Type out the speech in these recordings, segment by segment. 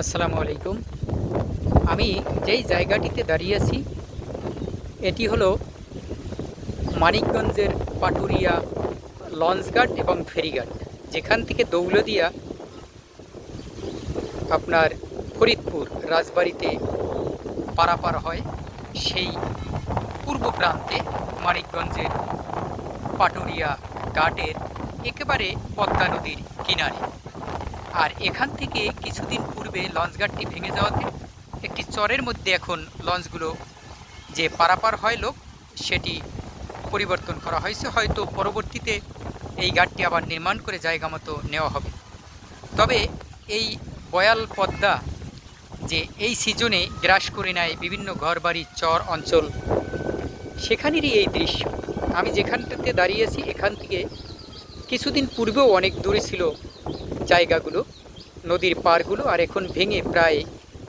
আসসালামু আলাইকুম। আমি যেই জায়গাটিতে দাঁড়িয়ে আছি এটি হলো মানিকগঞ্জের পাটুরিয়া লঞ্চঘাট এবং ফেরিঘাট যেখান থেকে দৌলদিয়া আপনার ফরিদপুর রাজবাড়িতে পারাপার হয়, সেই পূর্ব প্রান্তে মানিকগঞ্জের পাটুরিয়া ঘাটের একেবারে পদ্মা নদীর কিনারে। আর এখান থেকে কিছুদিন পূর্বে লঞ্চঘাটটি ভেঙে যাওয়াতে একটি চরের মধ্যে এখন লঞ্চগুলো যে পারাপার হয় লোক, সেটি পরিবর্তন করা হয়েছে। হয়তো পরবর্তীতে এই ঘাটটি আবার নির্মাণ করে জায়গা মতো নেওয়া হবে। তবে এই বয়াল পদ্মা যে এই সিজনে গ্রাস করে নেয় বিভিন্ন ঘরবাড়ি, চর অঞ্চল, সেখানেরই এই দৃশ্য। আমি যেখানটাতে দাঁড়িয়ে আছি, এখান থেকে কিছুদিন পূর্বেও অনেক দূরে ছিল জায়গাগুলো, নদীর পাড়গুলো, আর এখন ভেঙে প্রায়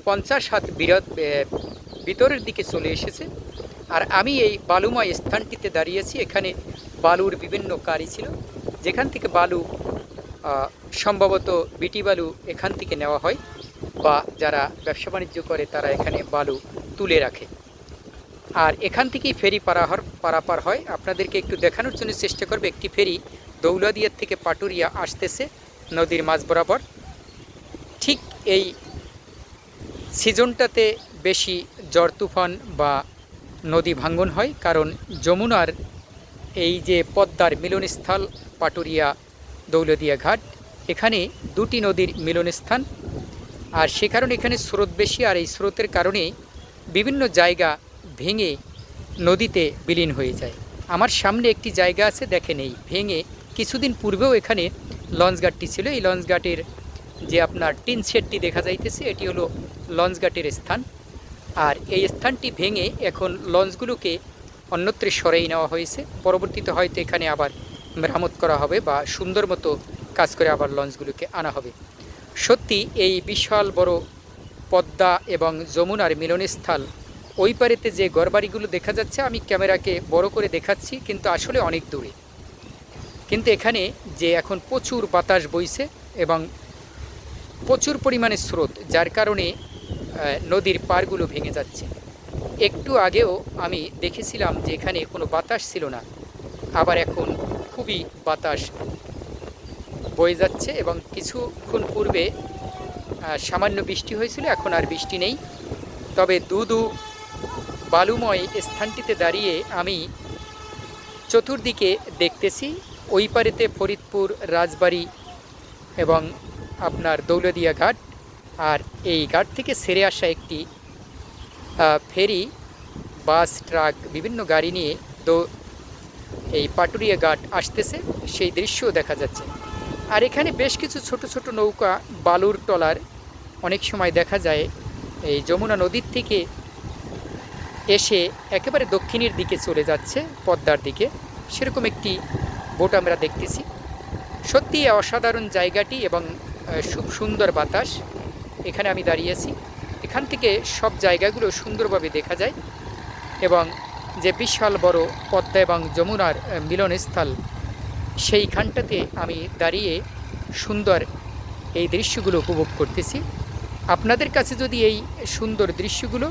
পঞ্চাশ হাত বিরত ভিতরের দিকে চলে এসেছে। আর আমি এই বালুময় স্থানটিতে দাঁড়িয়েছি, এখানে বালুর বিভিন্ন কারি ছিল। যেখান থেকে বালু সম্ভবত বিটি বালু এখান থেকে নেওয়া হয়, বা যারা ব্যবসা বাণিজ্য করে, তারা এখানে বালু তুলে রাখে। আর এখান থেকেই ফেরি পারাহর, পারাপার হয়। আপনাদেরকে একটু দেখানোর জন্য চেষ্টা করবে, একটি ফেরি দৌলদিয়ার থেকে পাটুরিয়া আসতেছে। নদীর মাঝ বরাবর। ঠিক এই সিজনটাতে বেশি ঝড় তুফান বা নদী ভাঙ্গন হয়, কারণ যমুনার এই যে পদ্মার মিলনস্থল পাটুরিয়া দৌলদিয়া ঘাট, এখানে দুটি নদীর মিলনস্থান। আর সে কারণে এখানে স্রোত বেশি, আর এই স্রোতের কারণে বিভিন্ন জায়গা ভেঙে নদীতে বিলীন হয়ে যায়। আমার সামনে একটি জায়গা আছে দেখে নেই ভেঙে কিছুদিন পূর্বেও এখানে লঞ্চঘাটটি ছিল। এই লঞ্চ লঞ্চঘাটের যে আপনার টিন শেডটি দেখা যাইতেছে, এটি হলো লঞ্চঘাটের স্থান। আর এই স্থানটি ভেঙে এখন লঞ্চগুলোকে অন্যত্রে সরেই নেওয়া হয়েছে। পরবর্তীতে হয়তো এখানে আবার মেরামত করা হবে বা সুন্দর মতো কাজ করে আবার লঞ্চগুলোকে আনা হবে। সত্যি, এই বিশাল বড় পদ্মা এবং যমুনার মিলনস্থল, ওই পারেতে যে ঘরবাড়িগুলো দেখা যাচ্ছে, আমি ক্যামেরাকে বড় করে দেখাচ্ছি, কিন্তু আসলে অনেক দূরে। কিন্তু এখানে যে এখন প্রচুর বাতাস বইছে এবং প্রচুর পরিমাণে স্রোত, যার কারণে নদীর পাড়গুলো ভেঙে যাচ্ছে। একটু আগেও আমি দেখেছিলাম যে এখানে কোনো বাতাস ছিল না। আবার এখন খুবই বাতাস বয়ে যাচ্ছে এবং কিছুক্ষণ পূর্বে সামান্য বৃষ্টি হয়েছিল, এখন আর বৃষ্টি নেই। তবে দুদু বালুময় স্থানটিতে দাঁড়িয়ে আমি চতুর্দিকে দেখতেছি। ওই পারেতে ফরিদপুর, রাজবাড়ি এবং আপনার দৌলদিয়া ঘাট আর এই ঘাট থেকে সেরে আসা একটি ফেরি, বাস, ট্রাক বিভিন্ন গাড়ি নিয়ে দো, এই পাটুরিয়া ঘাট আসতেছে। সেই দৃশ্যও দেখা যাচ্ছে। আর এখানে বেশ কিছু ছোট ছোট নৌকা, বালুর টলার অনেক সময় দেখা যায়। এই যমুনা নদীর থেকে এসে একেবারে দক্ষিণের দিকে চলে যাচ্ছে, পদ্মার দিকে। সেরকম একটি বোট আমরা দেখতেছি। সত্যি অসাধারণ জায়গাটি এবং খুব সুন্দর বাতাস। এখানে আমি দাঁড়িয়েছি এখান থেকে সব জায়গাগুলো সুন্দরভাবে দেখা যায় এবং যে বিশাল বড় পদ্মা এবং যমুনার মিলনস্থল, সেইখানটাতে আমি দাঁড়িয়ে সুন্দর এই দৃশ্যগুলো উপভোগ করতেছি। আপনাদের কাছে যদি এই সুন্দর দৃশ্যগুলো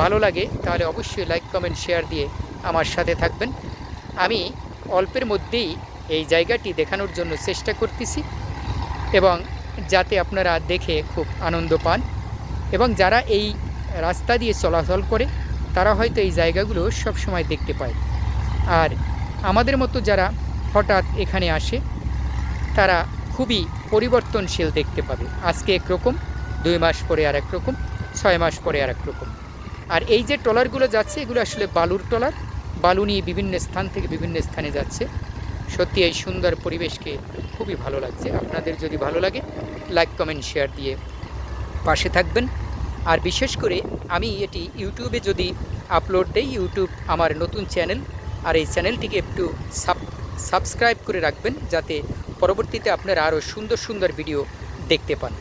ভালো লাগে, তাহলে অবশ্যই লাইক, কমেন্ট, শেয়ার দিয়ে আমার সাথে থাকবেন। আমি অল্পের মধ্যেই এই জায়গাটি দেখানোর জন্য চেষ্টা করতেছি এবং যাতে আপনারা দেখে খুব আনন্দ পান এবং যারা এই রাস্তা দিয়ে চলাচল করে, তারা হয়তো এই জায়গাগুলো সব সময় দেখতে পায়। আর আমাদের মতো যারা হঠাৎ এখানে আসে, তারা খুবই পরিবর্তনশীল দেখতে পাবে। আজকে একরকম দুই মাস পরে আর এক রকম, ছয় মাস পরে আর এক রকম। আর এই যে ট্রলারগুলো যাচ্ছে, এগুলো আসলে বালুর ট্রলার। বালু নিয়ে বিভিন্ন স্থান থেকে বিভিন্ন স্থানে যাচ্ছে। সত্যি এই সুন্দর পরিবেশকে খুবই ভালো লাগছে। আপনাদের যদি ভালো লাগে লাইক কমেন্ট শেয়ার দিয়ে পাশে থাকবেন। আর বিশেষ করে আমি এটি ইউটিউবে যদি আপলোড দেই, ইউটিউব আমার নতুন চ্যানেল। আর এই চ্যানেলটিকে একটু সাব সাবস্ক্রাইব করে রাখবেন, যাতে পরবর্তীতে আপনারা আরও সুন্দর সুন্দর ভিডিও দেখতে পান।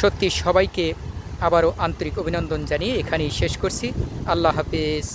সত্যি সবাইকে আবারও আন্তরিক অভিনন্দন জানিয়ে এখানেই শেষ করছি। আল্লাহ হাফেজ।